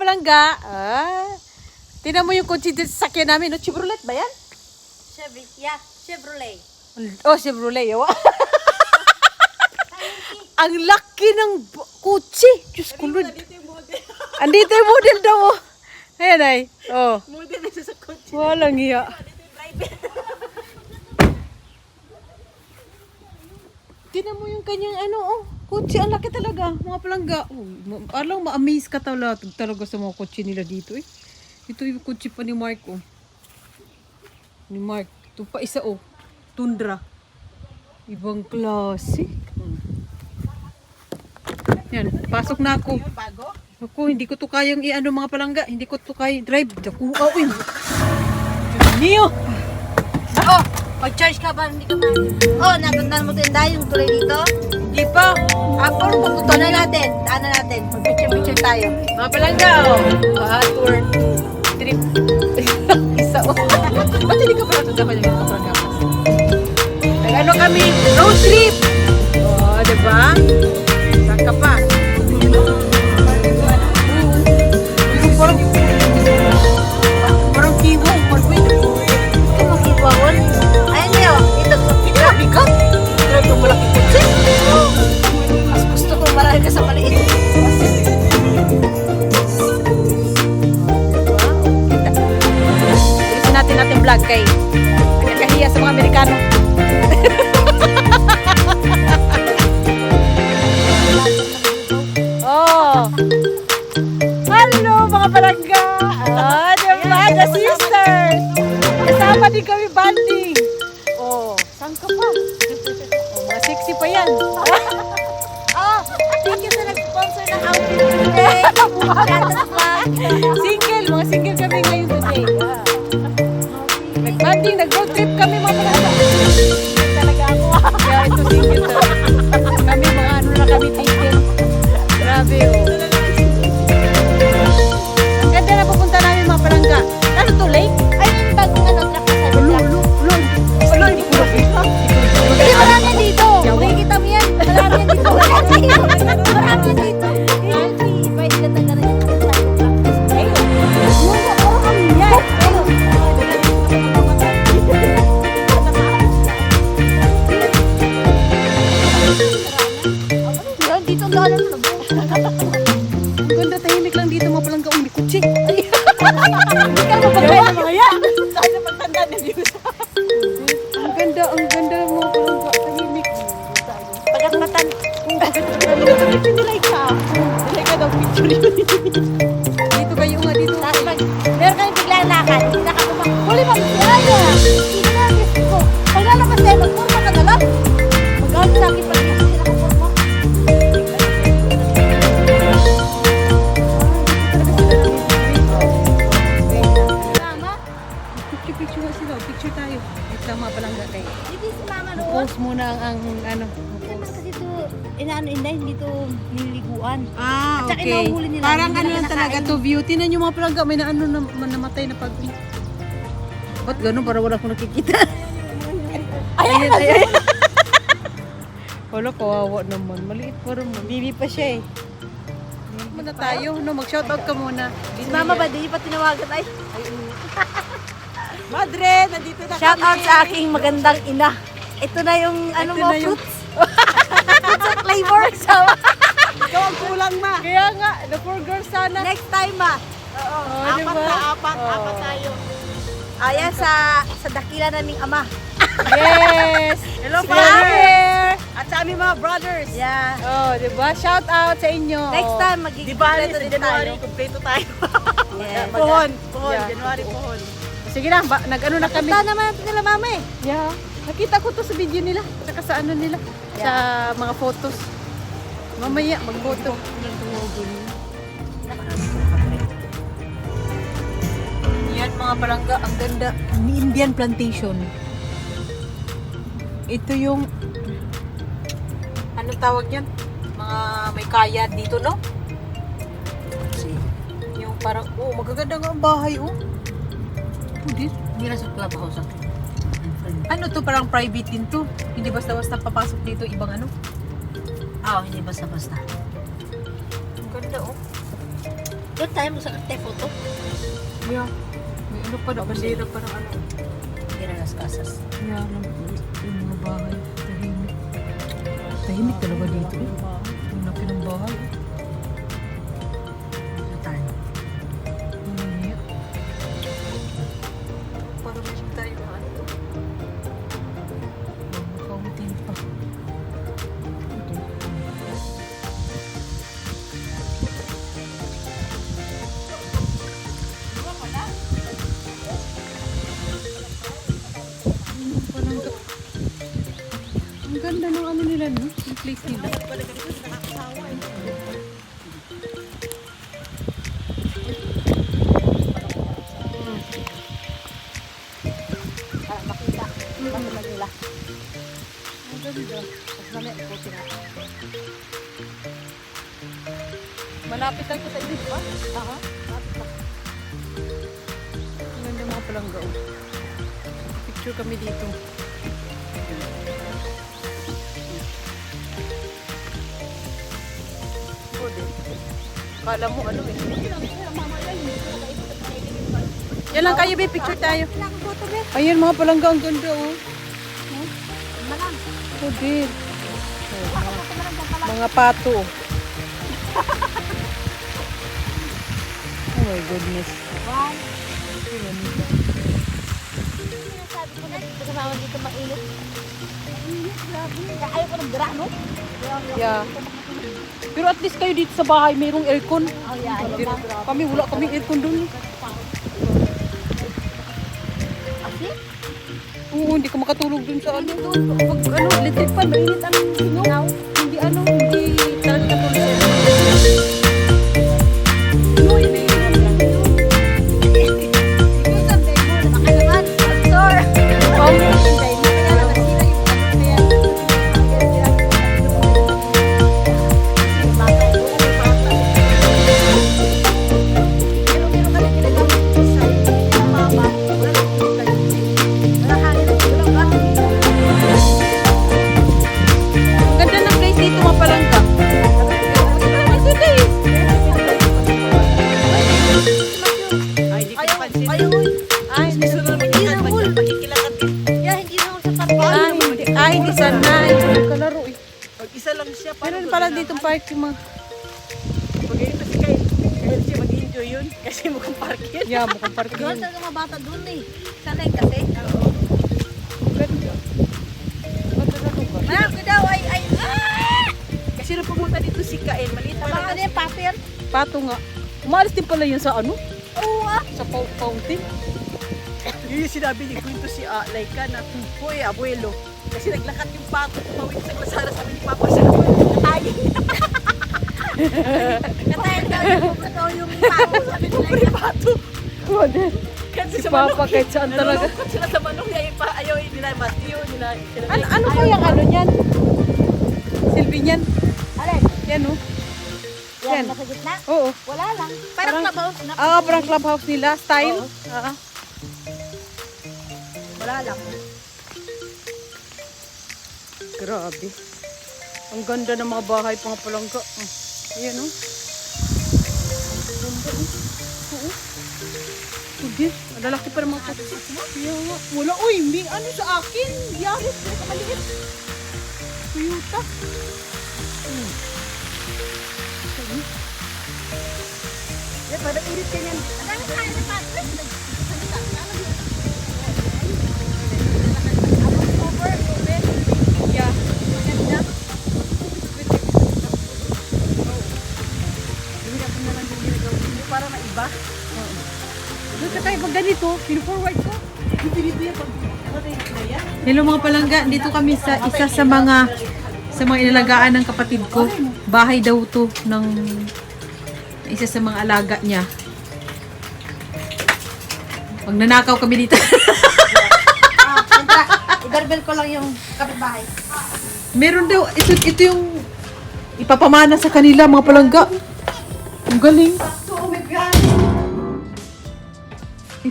palangga. Ah. Tingnan mo yung kotse sa sakyan namin. No? Chevrolet ba yan? Chevy, yeah, Chevrolet. Oh, Chevrolet. Yawa. Ang laki ng kotse. Diyos ko, Lord. Andito yung model daw. Oh. Ayan ay. Oh. Model na sa kotse. Walang iya. Tingnan mo yung kanyang ano, oh. Kotse, ang laki talaga. Mga palangga. Oh, alam, ma-amaze ka talaga, talaga sa mga kotse nila dito eh. Ito yung kotse pa ni Mark, oh. Ni Mark. Ito pa isa, oh. Tundra. Ibang klase. Hmm. Yan, pasok na ako. Ako, hindi ko to kayang i-ano mga palangga. Hindi ko to kayang drive. Ako, oh, uy. Diyos niyo. Oh, mag-charge ka ba? Hindi ka ba? Oh, napuntahan mo dahil yung tuloy dito? Pa. Ah, pero pupunta na natin. Na natin. Mag-picture-picture tayo. Mga palangga, oh. Ah, tour. Trip. Isa, oh. Ba't hindi ka pala sasama niya mga palangga? Nag-ano kami? Road trip. Oh, diba? Saan vlog kay nakahiya sa mga Amerikano. oh! Hello mga barangga! Ah, diba? The sisters! Kasama din kami banding. Oh, saan ka pa? Oh, mga sexy pa yan. Oh, thank you sa nag-sponsor ng outfit today. Single, mga single trip kami Tinan nyo mga palangga, may naano na namatay na pag... Ba't ganun? Para wala akong nakikita. Ayan, ayan. Wala, kawawa naman. Maliit pa rin. Bibi pa siya eh. Muna tayo, no? Mag-shoutout ka muna. Mama ba, di pa tinawagan ay. Madre, nandito na Shout out sa aking magandang ina. Ito na yung ano Ito mo, na yung- fruits. fruits and flavor. So, Ikaw ang kulang ma. Kaya nga, the poor girl sana. next time ma. Oh, apat diba? na apat, Oh. apat tayo. Ayan sa sa dakila naming ama. Yes! Hello, there! At sa aming mga brothers. Yeah. Oh, di ba? Shout out sa inyo. Next time magiging kompleto din tayo. kumpleto tayo. Yes. Pohon, pohon, Yeah. January pohon. Sige na, ba, nag-ano na kami. Punta naman natin nila mama eh. Yeah. Nakita ko to sa video nila. Saka sa ano nila. Sa mga photos. Mamaya, mag-photo. Yan mga palangga, ang ganda. Indian plantation. Ito yung ano tawag yan? Mga may kaya dito, no? Yung parang, oh, magaganda nga ang bahay, oh. Pwede. Hindi na sa clubhouse ako. Ano to, parang private din to. Hindi basta-basta papasok dito ibang ano. Ah, hindi basta-basta. Ang ganda, oh. Doon tayo sa ate photo. Yeah. May ano pa na, bandera pa ng ano. Na nas kasas. Yeah, ng, mga bahay. Tahimik. Tahimik talaga dito. eh. Ang laki ng bahay. Tayo. Makita nila. Ang ganda. Mamaya iputi na. Malapit lang ko sa inyo, ba? Aha. Ang ganda mga palangga. oh. Picture kami dito. Pwede. Kala mo ano eh. Yan lang kayo, be. Picture tayo. Ayan mga palangga. Ang ganda oh. Malang. Malang pala. Mga pato. oh my goodness. Ayan. Sinasabi ko na dito sa mama dito mainit. Ayaw ko ng grano. Yeah. Pero at least kayo dito sa bahay, mayroong aircon. Oh yeah. Kami wala kaming aircon doon. Oo, hindi ka makatulog dun sa ano. Pag ano, electric fan, mainit ang singaw. Hindi ano, hindi talaga katulog Yeah, mukhang park Doon talaga mga bata doon eh. Sanay kasi. Na. Manang ko daw ay, ay, ah! Kasi nung pumunta dito si Kael, maliit Sa pa lang. ano yung papel. Pato nga. Umalis din pala yun sa ano? Oo ah. Sa fou- fountain. Yun yung sinabi ni Kwento si uh, Laika na, Hoy, abuelo. Kasi naglakad yung pato, tumawid sa klasara, sabi ni Papa sa Ay, Katayin daw yung tao. Sabi ko Pre, pato. Pwede. Kasi Si Papa kahit saan talaga. Nalulungkot sila sa manok niya, ipa, ayaw nila, Matthew, nila, sila. Ano, ano kayang ano niyan? Silbi niyan? Alin? Yan oh. Yan, Yan. nasa gitna. Oo. Wala lang. Parang Parang- clubhouse. na- Ah, parang clubhouse nila. Style? Oo. Ah. Wala lang. Grabe. Ang ganda ng mga bahay, mga palangga. Ah, Ayan oh. Ganda oh. Ang lalaki pa mga kotse. Kaya nga. Wala. Uy, may ano sa akin. Yaris. Maliit. Toyota. Hmm. Yeah, parang init ka niyan. Ang dami tayo na patres. Nagsalita. Ano ka tayo pag ganito, pinu-forward ko. Hindi yan pag na. Hello mga palangga, dito kami sa isa sa mga sa mga inalagaan ng kapatid ko. Bahay daw to ng isa sa mga alaga niya. Pag nanakaw kami dito. Ah. Ibarbel ko lang yung kapitbahay. Meron daw, ito, ito yung ipapamana sa kanila mga palangga. Ang galing.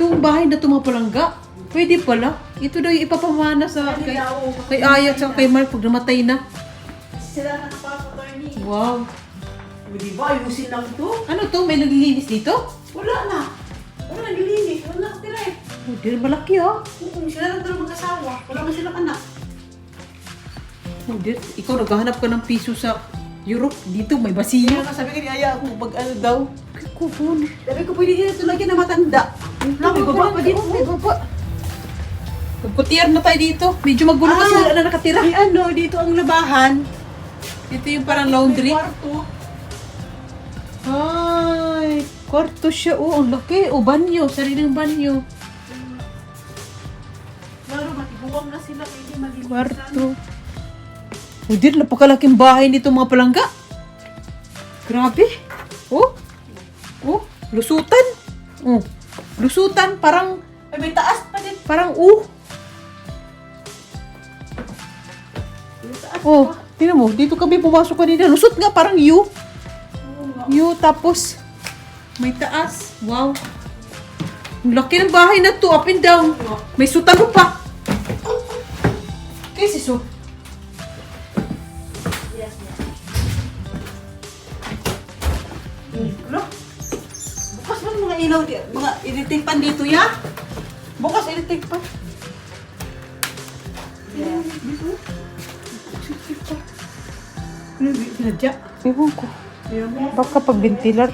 Itong bahay na ito mga palangga. Pwede pala. Ito daw yung ipapamana sa kay, kay Ayat at kay Mark pag namatay na. Sila na attorney. Wow. Di ba? Ayusin lang to. Ano to? May naglilinis dito? Wala na. Wala na nilinis. Wala na tira eh. Oh, di malaki ah. Oo, sila lang talagang mag-asawa. Wala man silang anak. Oh, di, ikaw naghahanap ka ng piso sa Europe. Dito may Kaya basiyo. nga sabi ka ni Aya ako, pag ano daw. Kupon. Sabi ko, pwede nila ito lagyan na matanda. Wala, may baba pa dito. May baba. Magputiyar na tayo dito. Medyo magulo kasi Ah. wala na nakatira. Ay ano, dito ang labahan. Ito yung parang laundry. Kwarto. Ay, kwarto siya. Oh, ang laki. O, banyo. Sariling banyo. Klaro, matiguwang na sila. Hindi malinisan. Kwarto. O, di, napakalaking bahay nito mga palangga. Grabe. Oh. Oh, lusutan. Oh, lusutan. Parang, Ay, may taas pa din. parang, uh. Oh, pa. tingnan mo. Dito kami pumasok kanina. Lusot nga, parang U. U, tapos, may taas. Wow. Ang laki ng bahay na to, up and down. May sutalo pa. Kaya si Ano? Bukas ba ang mga ilaw, di- mga electric pan dito ya? Bukas electric pan. Yes. Dito. Electric pan. Ano, sinadya? Ewan ko. Ayan. Baka pag ventilar.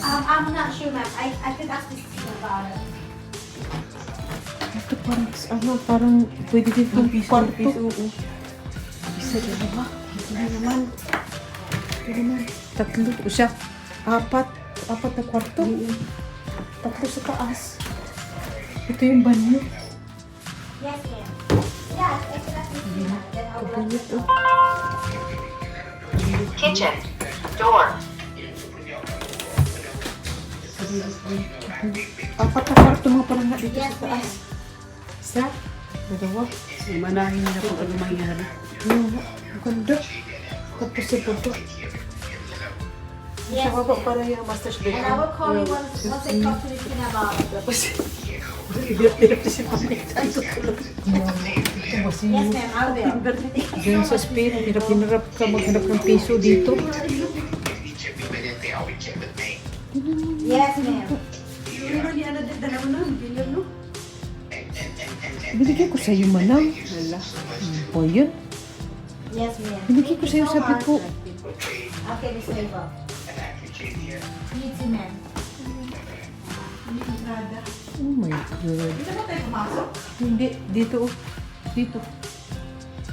Um, I'm not sure, ma'am. I, I could ask this team about it. Ito parang, ano, parang pwede dito yung piso, kwarto. Ang piso, oo. Isa na ba? Ito na naman. Ito naman. Tatlo. O siya. Apat. Apat na kwarto. Tatlo sa taas. Ito yung banyo. Yes, ma'am. Yes, I could ask this team. Then I will let Banyo you to. Kitchen. Door. Apat na kwarto mga parang nga dito Yes, sa taas. ma'am. Isa. Dalawa. So, manahin nila kung ano mangyari. Ano nga. Ang ganda. Tapos sa baba. Yes, Sa baba ma'am. para yung master's And I will call you once, once I talk to team about it. Tapos, hirap-hirap na si Pamit. Ay, tutulog. Ito ba si Yes, ma'am, I will. Diyan sa Spain, hirap-hirap ka maghanap ng piso dito. Yes, ma'am. Ano ano? Binigyan ko sa'yo manang. Wala. O yun. Yes, ma'am. Binigyan ko Thank you sa'yo sabi ko. Okay, Miss Eva. You too, ma'am. Oh my God. Dito ba tayo pumasok? Hindi, dito. oh. Dito.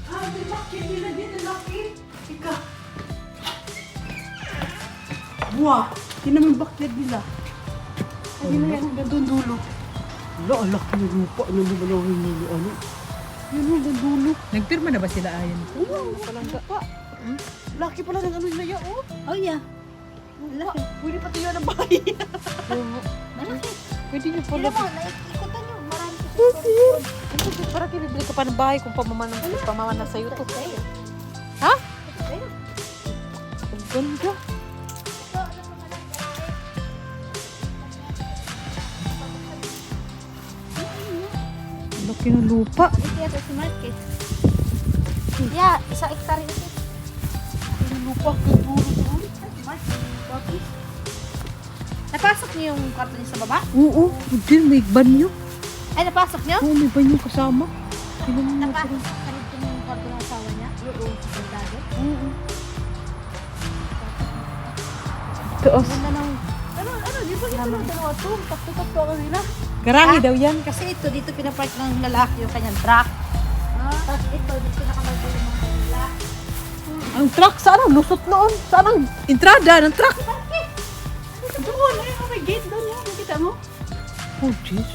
Ah, di laki nila dito, laki. Ika. Buwa. Yun naman backyard nila. Ay, na yan, gandun dulo. Wala, ang laki ng lupa. Ano ba na nilo, ano? Yun ang gandulo. Nagpirma na ba sila ayon? Oo, palang lupa. Laki pala ng ano nila oh. Oh, yeah. Laki. Pwede pa tayo ng bahay. Malaki. Pwede Tignan pala. mo, naikikutan nyo. Marami sa Para kinibili ka pa ng bahay kung pamamanang pamamanang sa'yo to. Ha? Ang ganda. Ang Laki ng lupa. Ito yata si Marquez. Yeah, isang hektarya ito. Ang lupa, gandulo doon. Napasok niyo yung kwarto niyo sa baba? Oo, din may banyo. Ay, napasok niyo? Oo, may banyo kasama. Napasok sa kanito yung kwarto ng asawa niya? Oo. Soldado? Oo. Taas. Ganda ng... Di ba ito ng dalawa to? Tatlo-tatlo ka nila. Garahe daw yan. Kasi ito, dito pinapark ng lalaki yung kanyang truck. Tapos ito, dito nakalagay yung mga lalaki. Ang truck, saan ang lusot noon? Saan ang entrada ng truck? Doon, eh, oh, may gate doon yan. Nakita mo? Oh, jeez.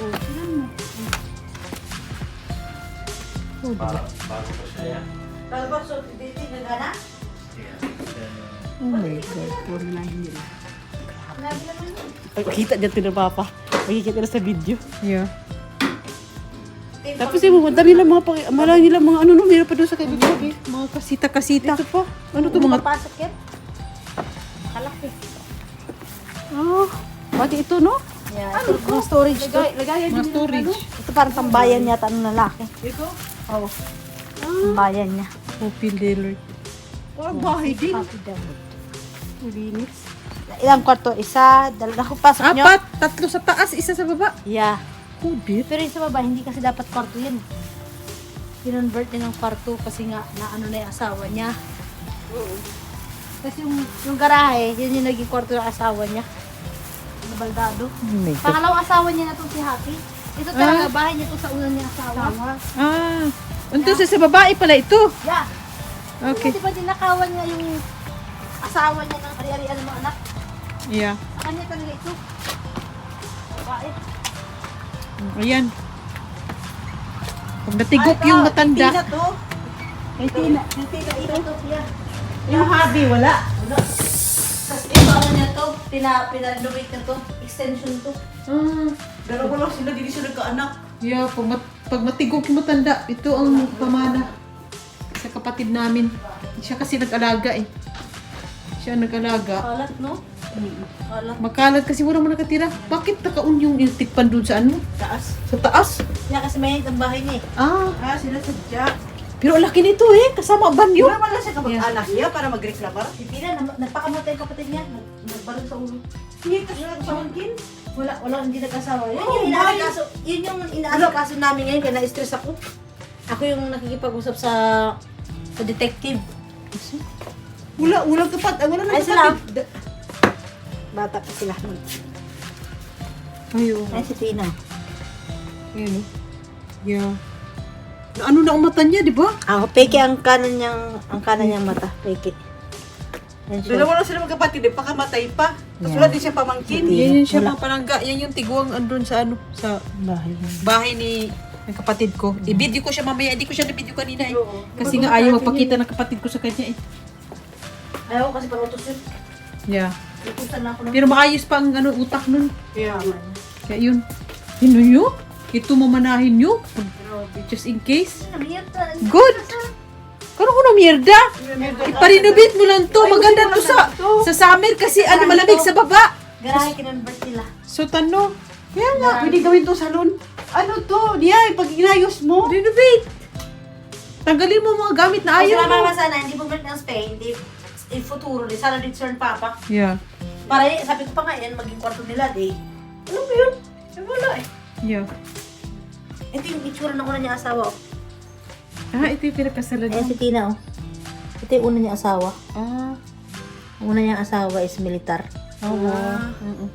Oh, tingnan mo. Oh, diba? Tapos, so, dito yung gana? Oh my God. Puro na nila. Makita dyan ito ng papa. Makikita na sa video. Yeah. Tapos yung mga dami lang mga paki... Marami nila mga ano no, meron pa doon sa kaibigan. eh. Mga kasita-kasita. Ito pa. Ano to mga... Papasok yan? Kalaki. Ah, pati ito no? Yeah, ito, mga storage to. Lagayan Mga storage. Ito parang tambayan yata ng lalaki. Ito? Oo. Tambayan niya. Open dealer. Parang bahay din. Happy daw. Linis. Ilang kwarto? Isa, dalawa ko pasok nyo? Apat, tatlo sa taas, isa sa baba. Yeah. Kubit. Pero yung sa baba, hindi kasi dapat kwarto yan. Kinonvert niya ng kwarto kasi nga na ano na yung asawa niya. Kasi yung, yung garahe, yun yung naging kwarto ng asawa niya. Nabaldado. Pangalawang asawa niya na to si Happy. Ito talaga, bahay niya to sa unang niya asawa. Ah, ito sa, sa babae pala ito. Yeah. Okay. Di ba dinakawan niya yung asawa niya ng ari-arian ng mga anak? Yeah. Sa kanya talaga ito. Babae. Ayan. Pag natigok yung matanda. Tina to. Kay Tina. Kay Tina ito. Ito, yeah. Yung hubby, wala. Tapos ito ano niya to, pina, pina-renovate niya to, extension to. Ah, Dalawa lang sila, hindi sila nagkaanak. yeah, pag, mat, pag matigok yung matanda, ito ang pamana sa kapatid namin. Siya kasi nag-alaga eh. Siya nag-alaga. Kalat, no? Kalat. Makalat kasi wala mo nakatira. Bakit nakaun yung tikpan dun sa ano? Taas. Sa taas? Kaya kasi may ang bahay niya eh. Ah, Ah, sila sadya. pero ang laki nito eh. Kasama ang banyo. Wala man lang siya kapag-anak niya para mag-reclamar. Si Tina, na- nagpakamatay yung kapatid niya. Nag, sa ulo. Hindi ka sila pamangkin. Wala, wala hindi nag-asawa. Yun Oh, yung inaasikaso, yun yung inaasikaso namin ngayon kaya na-stress ako. Ako yung nakikipag-usap sa sa detective. Wala, walang kapat. ah, Wala Ay, nang sila. kapatid. Bata pa sila. Ayun. Ay, si Tina. Ayun oh. Yeah. Na ano na ang mata niya, di ba? Ah, peke ang kanan niyang, ang kanan niyang mata. Peke. Yan siya. Dalawa lang sila magkapatid, eh, pakamatay pa. Tapos Yeah. wala din siya pamangkin. Hindi. Yan yun siya Wala. mga palangga. Yan yung tiguang andun sa ano, sa Bahay. bahay ni ng kapatid ko. I-video ko siya mamaya. Hindi ko siya na-video kanina eh. Kasi nga ayaw magpakita ng kapatid ko sa kanya eh. Ayaw kasi palutos yun. Yeah. Lutusan na ako ng Pero maayos pa ang ano, utak nun. Yeah. Kaya yun. Yun nyo? Ito mamanahin nyo? Just in case. Good! Karoon ko na mierda. Iparenovate mo lang to. Maganda to sa sa summer kasi ano malamig sa baba. Garahe kinonvert nila. So tano, Kaya nga, pwede gawin to salon. Ano to? Diya, pag inayos mo. renovate. Tanggalin mo mga gamit na Ayaw mo. mama sana, hindi bumalik ng Spain, hindi in futuro, di sana return papa. Yeah. Para eh, sabi ko pa nga yan, maging kwarto nila, di. Ano ba yun? Eh, wala eh. Yeah. Ito yung itsura ng una niya asawa. Oh. Ah, ito yung pinakasalan Ayan mo. si Tina, oh. Ito yung una niya asawa. Ah. Ang una niyang asawa is militar. Oo. Oo.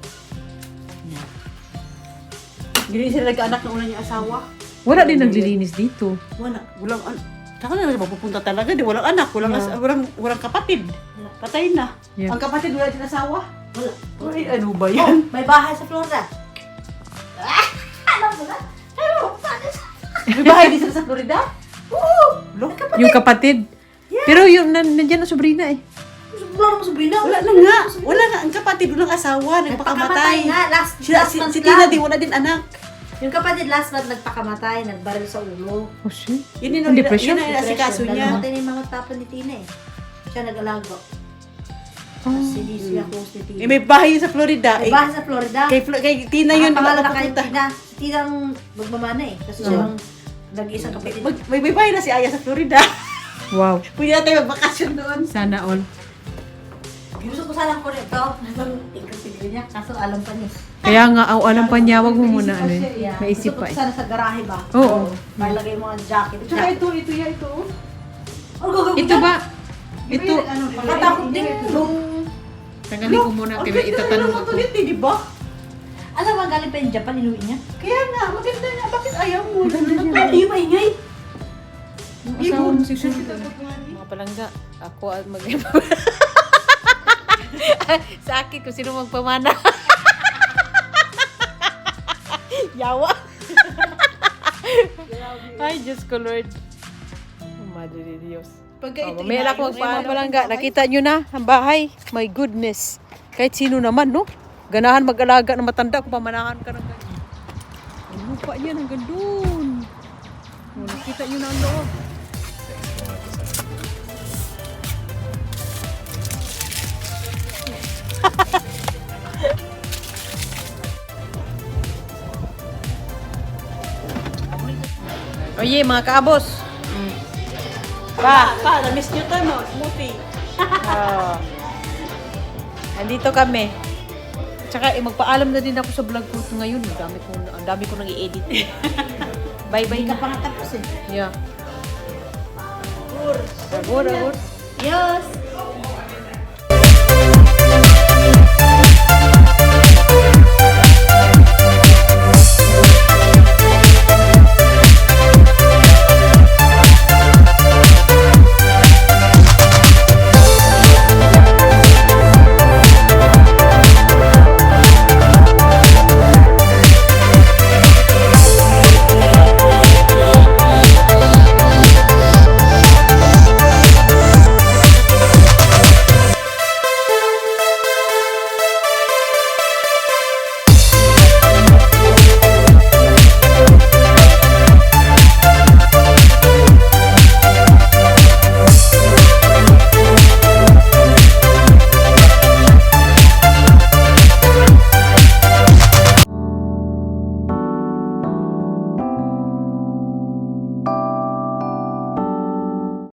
Hindi sila nagkaanak ng una niyang asawa. Wala din naglilinis dito. Wala, walang an Saka na mapupunta talaga, di walang anak, walang, as- walang, walang kapatid. Patay na. Yeah. Ang kapatid wala din asawa. Wala. Uy, ano ba yan? May bahay sa Florida. Ah! Alam mo na? Pero, saan May bahay din sila sa Florida? Oo. Look, Yung kapatid. Pero yung nan nandiyan na sobrina eh. Wala naman sobrina. wala na nga. Wala nga. Ang kapatid, walang asawa, nagpakamatay. nga. Last, Sila, last si, month si Tina di wala din anak. Yung kapatid last month nagpakamatay, nagbaril sa ulo. Oh, shit. Yun Ang yung depression? Yun ang asikaso niya. namatay na yung mga tapon ni Tina eh. Siya nag-alaga. Oh. Si Lizzie close ni Tina. Eh, may bahay sa Florida. May Eh, bahay sa Florida. kay, Flo- kay Tina Ang yun pangalan wala na kay. Tina. Si Tina ang magmamana eh. Kasi siya ang nag-isang kapatid. Mag, may, may bahay na si Aya sa Florida. Wow. Pwede na tayo magbakasyon doon. Sana all. Gusto ko sanang ko ito. Nang tigil niya. Kaso alam pa niya. Kaya nga, aw, alam pa niya, wag mo muna ano eh. Yeah. Maisip Gusto pa ko eh. sana sa garahe ba? Oo. Malagay mo ang jacket. Tsaka ito, ito ya, ito. Oh, gagawin Ito ba? Ito. Ano, Makatakot din nung... Tanggalin ko muna kaya itatanong ako. Ulit, eh, di ba? Alam mo, galing pa yung Japan, inuwi niya. Kaya nga, maganda nga. Bakit ayaw mo? Hindi ba ingay? Yung asawa mo siguro. Mga palangga, ako at mag Sa akin kung sino magpamana. Yawa. Ay, Diyos ko Lord. Madre de Dios. Pagka Oh, ito may anak inayos, magpamana ayaw palangga. mo, Nakita nyo na ang bahay. My goodness. Kahit sino naman, no? Ganahan mag-alaga ng matanda kung pamanahan ka ng ganyan. Ang lupa yan hanggang doon. Oh, nakita nyo na ang loob. Oye, mga kaabos. Mm. Pa, pa, na-miss nyo to, no? Smoothie. oh. Andito kami. Tsaka, eh, magpaalam na din ako sa vlog ko ngayon. Ang dami ko, ang dami ko nang i-edit. Bye-bye ka. Hindi na tapos eh. Yeah. Agur. Agur, agur. Yes.